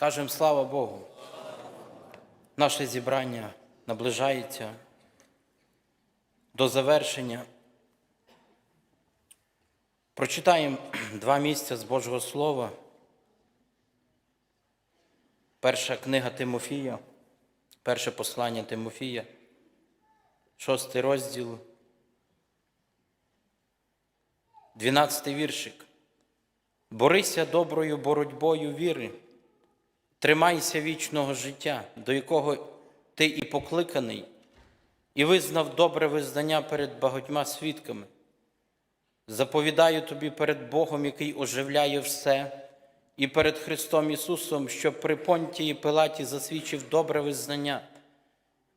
Скажемо слава Богу. Наше зібрання наближається до завершення. Прочитаємо два місця з Божого Слова. Перша книга Тимофія, перше послання Тимофія, шостий розділ, дванадцятий віршик. Борися доброю боротьбою віри, тримайся вічного життя, до якого ти і покликаний, і визнав добре визнання перед багатьма свідками. Заповідаю тобі перед Богом, який оживляє все, і перед Христом Ісусом, що при Понтії Пилаті засвідчив добре визнання,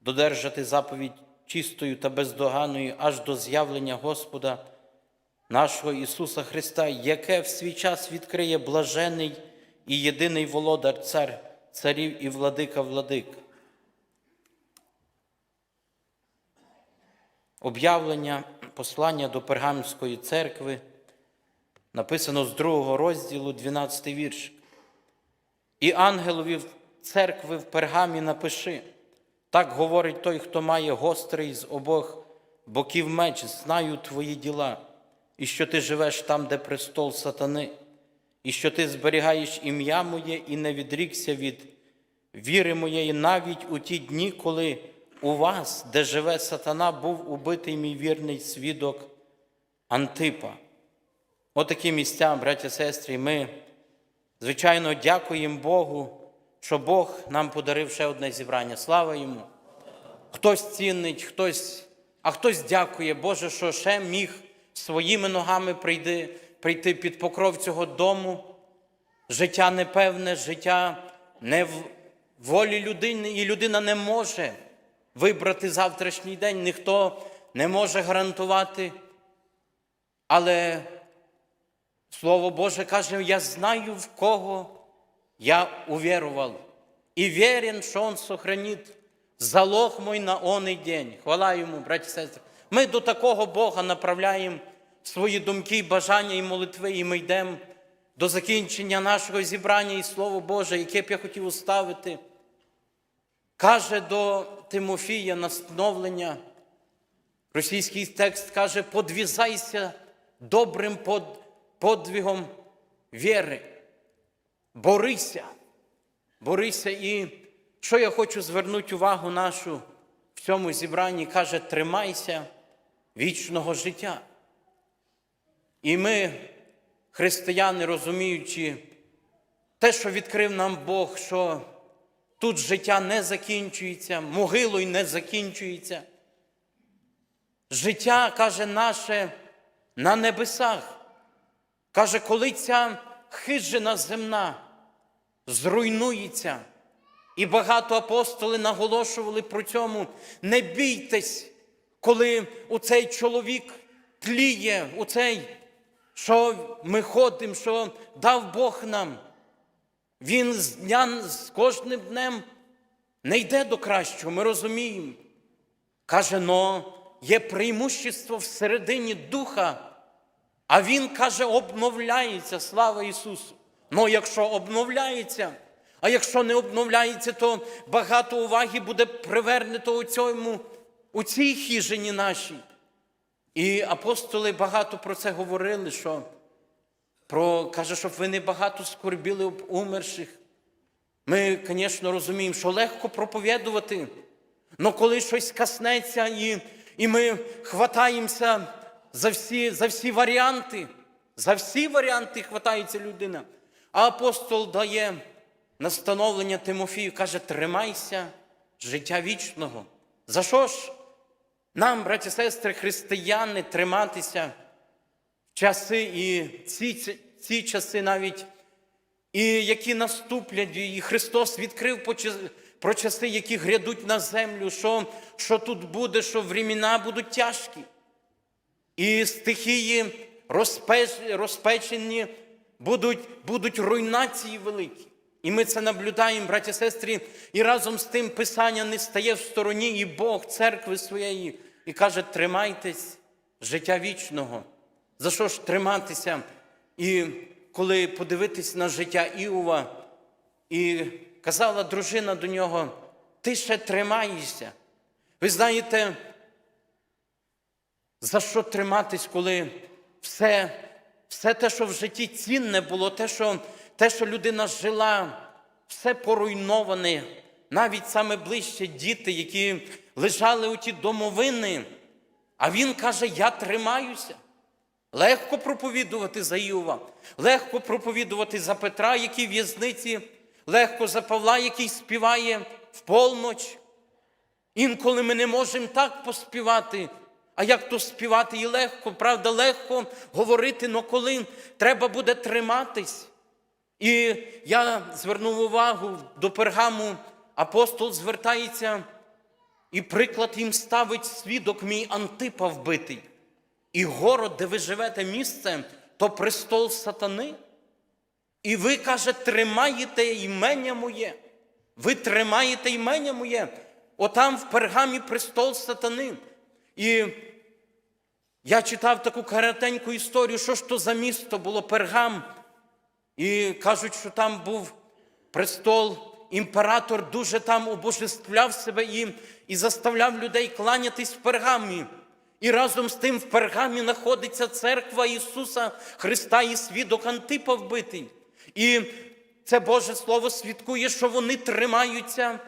додержати заповідь чистою та бездоганною аж до з'явлення Господа нашого Ісуса Христа, яке в свій час відкриє блажений і єдиний володар, цар царів і владика владик. Об'явлення послання до Пергамської церкви написано з другого розділу, 12 вірш. І ангелові церкви в пергамі напиши. Так говорить той, хто має гострий з обох боків меч, знаю твої діла, і що ти живеш там, де престол сатани, і що ти зберігаєш ім'я моє і не відрікся від віри моєї навіть у ті дні, коли у вас, де живе сатана, був убитий мій вірний свідок Антипа. Отакі місця, браття сестри, ми, звичайно, дякуємо Богу, що Бог нам подарив ще одне зібрання. Слава йому! Хтось цінить, хтось, а хтось дякує, Боже, що ще міг своїми ногами прийти, прийти під покров цього дому. Життя непевне, життя не в волі людини, і людина не може вибрати завтрашній день, ніхто не може гарантувати. Але Слово Боже каже, я знаю, в кого я увірував, і вірен, що Он сохранить залог мой на оний день. Хвала йому, браті і сестри. Ми до такого Бога направляємо свої думки, бажання і молитви, і ми йдемо до закінчення нашого зібрання і Слово Боже, яке б я хотів уставити. Каже до Тимофія настановлення, російський текст каже, подвізайся добрим под, подвигом віри. Борися, борися. І що я хочу звернути увагу нашу в цьому зібранні, каже, тримайся вічного життя. І ми, християни, розуміючи те, що відкрив нам Бог, що тут життя не закінчується, могилою не закінчується. Життя, каже, наше на небесах. Каже, коли ця хижина земна зруйнується, і багато апостоли наголошували про цьому, не бійтесь, коли у цей чоловік тліє, у цей, що ми ходимо, що дав Бог нам. Він з дня з кожним днем не йде до кращого, ми розуміємо. Каже, но є преимущество всередині духа, а він каже, обновляється, слава Ісусу. Ну, якщо обновляється, а якщо не обновляється, то багато уваги буде привернуто у цьому, у цій хижині нашій. І апостоли багато про це говорили, що про, каже, щоб ви не багато скорбіли об умерших. Ми, звісно, розуміємо, що легко проповідувати, але коли щось коснеться, і і ми хватаємося за всі за всі варіанти, за всі варіанти хватається людина. А апостол дає настановлення Тимофію, каже, тримайся життя вічного. За що ж нам, браті сестри, християни, триматися в часи і ці, ці часи навіть, і які наступлять, і Христос відкрив про часи, які грядуть на землю, що, що тут буде, що времена будуть тяжкі. І стихії розпеч, розпечені, будуть, будуть руйнації великі. І ми це наблюдаємо, браті і сестри, і разом з тим Писання не стає в стороні, і Бог церкви своєї, і каже: тримайтесь життя вічного. За що ж триматися? І коли подивитись на життя Іова, І казала дружина до нього: ти ще тримаєшся. Ви знаєте, за що триматись, коли все, все те, що в житті цінне було, те, що, те, що людина жила, все поруйноване, навіть саме ближче діти, які лежали у ті домовини. А він каже: Я тримаюся. Легко проповідувати за Іова, легко проповідувати за Петра, який в в'язниці, легко за Павла, який співає в полноч. Інколи ми не можемо так поспівати, а як то співати і легко, правда, легко говорити, але коли треба буде триматись. І я звернув увагу до пергаму, апостол звертається, і приклад їм ставить свідок мій Антипа вбитий. І город, де ви живете місце, то престол сатани. І ви, каже, тримаєте імення моє. Ви тримаєте імення моє. Отам в пергамі престол сатани. І я читав таку коротеньку історію, що ж то за місто було пергам. І кажуть, що там був престол, імператор дуже там обожествляв себе і, і заставляв людей кланятись в пергамі. І разом з тим в пергамі знаходиться церква Ісуса Христа і свідок Антипа вбитий. І це Боже Слово свідкує, що вони тримаються,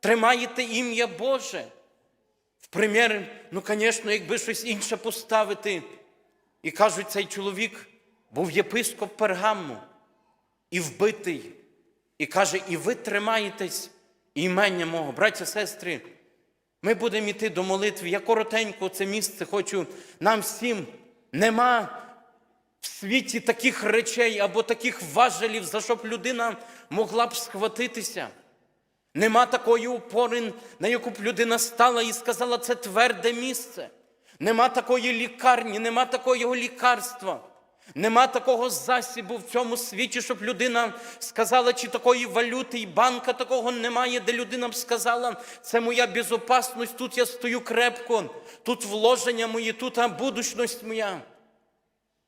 тримаєте ім'я Боже. В примір, ну, звісно, якби щось інше поставити. І кажуть, цей чоловік був єпископ Пергаму і вбитий. І каже, і ви тримаєтесь імення мого, браття, сестри. Ми будемо йти до молитви. Я коротенько це місце хочу нам всім. Нема в світі таких речей або таких важелів, за щоб людина могла б схватитися. Нема такої опори, на яку б людина стала і сказала, це тверде місце. Нема такої лікарні, нема такого лікарства. Нема такого засібу в цьому світі, щоб людина сказала, чи такої валюти і банка такого немає, де людина б сказала, це моя безопасність, тут я стою крепко, тут вложення мої, тут будучність моя.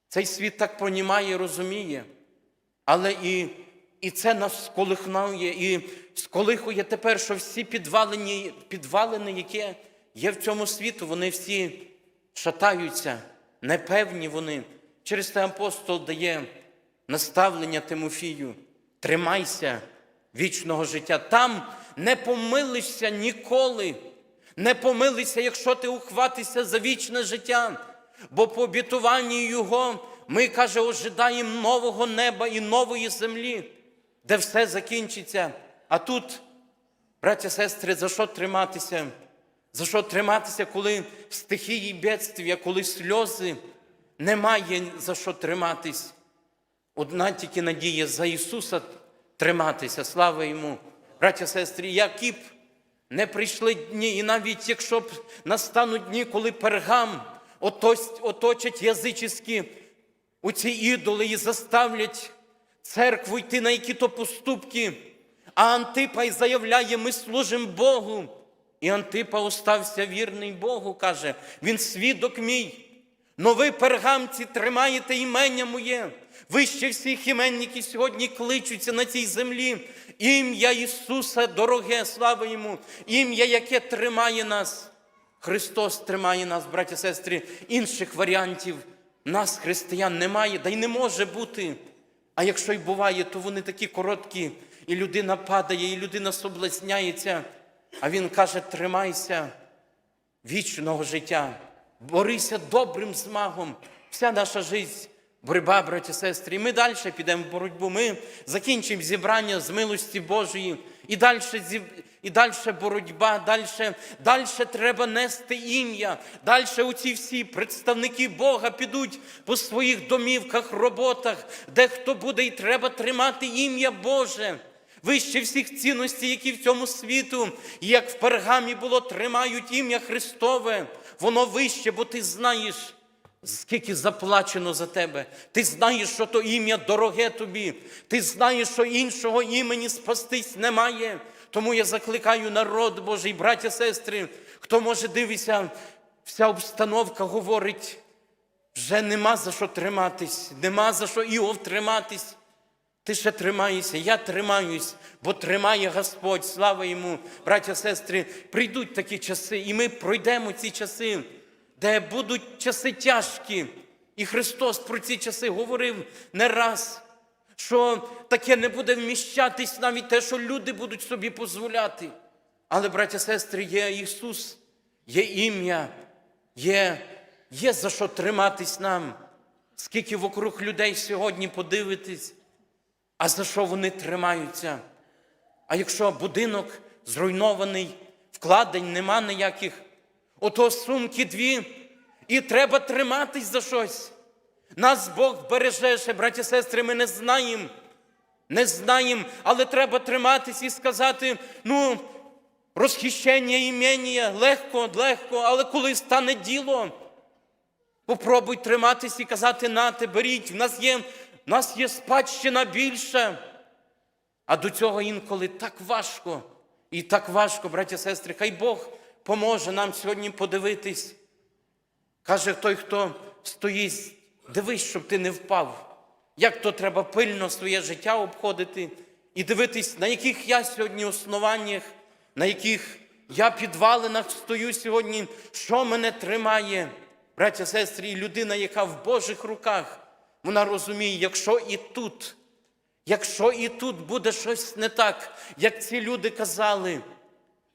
Цей світ так понімає розуміє. Але і, і це нас сколихнує, і сколихує тепер, що всі підвалені, підвалини, які є в цьому світу, вони всі шатаються, непевні вони. Через те апостол дає наставлення Тимофію. Тримайся вічного життя. Там не помилишся ніколи. Не помилися, якщо ти ухватишся за вічне життя. Бо по обітуванні Його ми, каже, ожидаємо нового неба і нової землі, де все закінчиться. А тут, браття, сестри, за що триматися? За що триматися, коли стихії бедствия, коли сльози? Немає за що триматись. Одна тільки надія за Ісуса триматися, слава Йому. Браття, сестри, які б не прийшли дні, і навіть якщо б настануть дні, коли пергам оточать язичські оці ідоли і заставлять церкву йти на які-то поступки, а Антипа й заявляє, ми служимо Богу. І Антипа остався вірний Богу, каже, він свідок мій. Но ви, пергамці, тримаєте імення моє. Вище всіх імен, які сьогодні кличуться на цій землі. Ім'я Ісуса, дороге, слава Йому, ім'я, яке тримає нас. Христос тримає нас, браті сестри, інших варіантів. Нас, християн, немає, да й не може бути. А якщо й буває, то вони такі короткі, і людина падає, і людина соблазняється. А Він каже: тримайся вічного життя. Борися добрим змагом. Вся наша життя, боротьба, браті сестри. І ми далі підемо в боротьбу. Ми закінчимо зібрання з милості Божої. І далі і далі боротьба, далі, далі треба нести ім'я. Далі оці всі представники Бога підуть по своїх домівках, роботах, де хто буде, і треба тримати ім'я Боже. Вище всіх цінностей, які в цьому світу, і як в пергамі було, тримають ім'я Христове. Воно вище, бо ти знаєш, скільки заплачено за тебе. Ти знаєш, що то ім'я дороге тобі. Ти знаєш, що іншого імені спастись немає. Тому я закликаю народ Божий, браття, сестри, хто може дивитися, вся обстановка говорить, вже нема за що триматись, нема за що Іов триматись. Ти ще тримаєшся, я тримаюсь, бо тримає Господь, слава йому, браття, сестри, прийдуть такі часи, і ми пройдемо ці часи, де будуть часи тяжкі. І Христос про ці часи говорив не раз, що таке не буде вміщатись навіть те, що люди будуть собі дозволяти. Але, браття, сестри, є Ісус, є ім'я, є, є за що триматись нам. Скільки вокруг людей сьогодні подивитись, а за що вони тримаються? А якщо будинок зруйнований, вкладень нема ніяких, ото сумки дві, і треба триматись за щось. Нас Бог береже, ще, браті сестри, ми не знаємо. Не знаємо, але треба триматись і сказати: ну, розхищення імення легко, легко, але коли стане діло, попробуй триматись і казати, нате, беріть, в нас є, в нас є спадщина більша. А до цього інколи так важко. І так важко, браті сестри, хай Бог поможе нам сьогодні подивитись. Каже той, хто стоїть, дивись, щоб ти не впав. Як то треба пильно своє життя обходити і дивитись, на яких я сьогодні основаннях, на яких я підвалинах стою сьогодні, що мене тримає. Браття, сестри, і людина, яка в Божих руках, вона розуміє, якщо і тут, якщо і тут буде щось не так, як ці люди казали,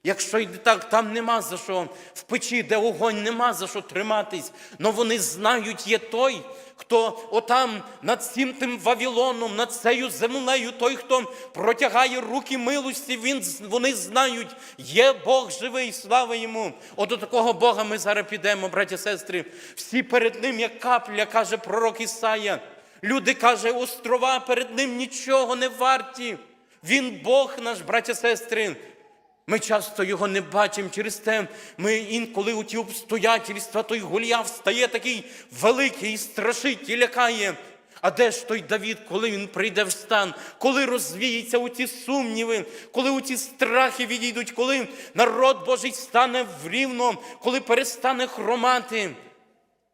Якщо йде так, там нема за що в печі, де огонь, нема за що триматись. Но вони знають, є той, хто отам над цим тим Вавилоном, над цією землею, той, хто протягає руки милості, він, вони знають, є Бог живий, слава йому. От до такого Бога ми зараз підемо, браті сестри. Всі перед ним, як капля, каже пророк Ісая. Люди каже, острова перед ним нічого не варті. Він Бог наш, браття сестри. Ми часто його не бачимо через те, ми інколи у ті обстоятельства, той Голіаф стає такий великий, страшить і лякає. А де ж той Давід, коли він прийде в стан, коли розвіються у ті сумніви, коли у ті страхи відійдуть, коли народ Божий стане врівно, коли перестане хромати?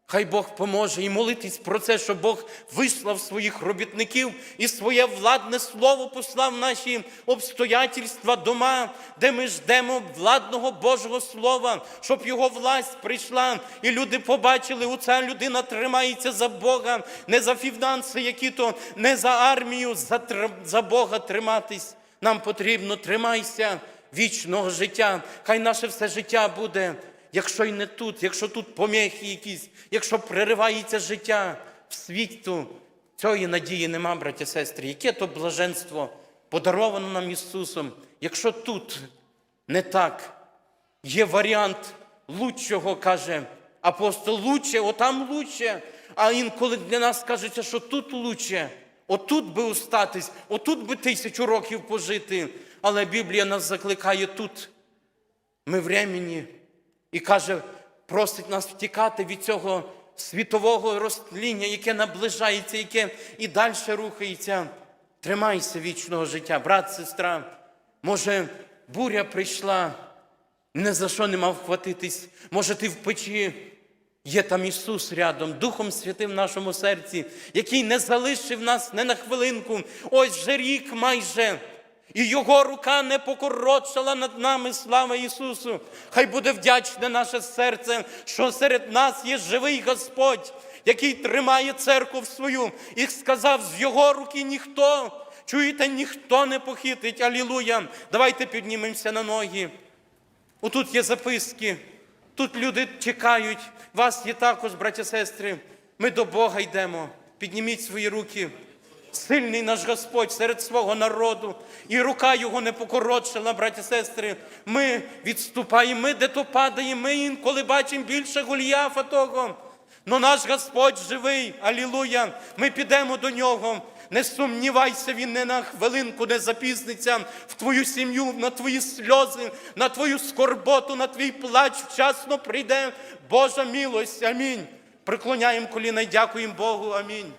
Хай Бог поможе і молитись про це, щоб Бог вислав своїх робітників і своє владне слово послав наші обстоятельства дома, де ми ждемо владного Божого Слова, щоб його власть прийшла, і люди побачили, оця людина тримається за Бога, не за фінанси, які то не за армію, за, за Бога триматись. Нам потрібно тримайся вічного життя. Хай наше все життя буде якщо й не тут, якщо тут помехи якісь, якщо переривається життя в світу, цієї надії нема, браті сестри. Яке то блаженство подаровано нам Ісусом, якщо тут не так, є варіант лучшого, каже апостол, лучше, отам лучше, а інколи для нас кажеться, що тут лучше, отут би устатись, отут би тисячу років пожити. Але Біблія нас закликає тут. Ми времені. І каже, просить нас втікати від цього світового розтління, яке наближається, яке і далі рухається. Тримайся вічного життя, брат, сестра. Може, буря прийшла, не за що не мав хватитись. Може, ти в печі. Є там Ісус рядом, Духом Святим в нашому серці, який не залишив нас не на хвилинку. Ось вже рік майже. І Його рука не покоротшала над нами, слава Ісусу. Хай буде вдячне наше серце, що серед нас є живий Господь, який тримає церкву свою і сказав, з Його руки ніхто, чуєте, ніхто не похитить. Алілуя. Давайте піднімемося на ноги. Отут є записки, тут люди чекають. Вас є також, браті сестри. Ми до Бога йдемо. Підніміть свої руки. Сильний наш Господь серед свого народу, і рука його не покоротшила, браті сестри. Ми відступаємо, ми де то падаємо, ми інколи бачимо більше Голіафа того. Но наш Господь живий, алілуя. Ми підемо до нього. Не сумнівайся, він не на хвилинку не запізниться в твою сім'ю, на твої сльози, на твою скорботу, на твій плач. Вчасно прийде Божа милость. Амінь. Приклоняємо коліна і дякуємо Богу. Амінь.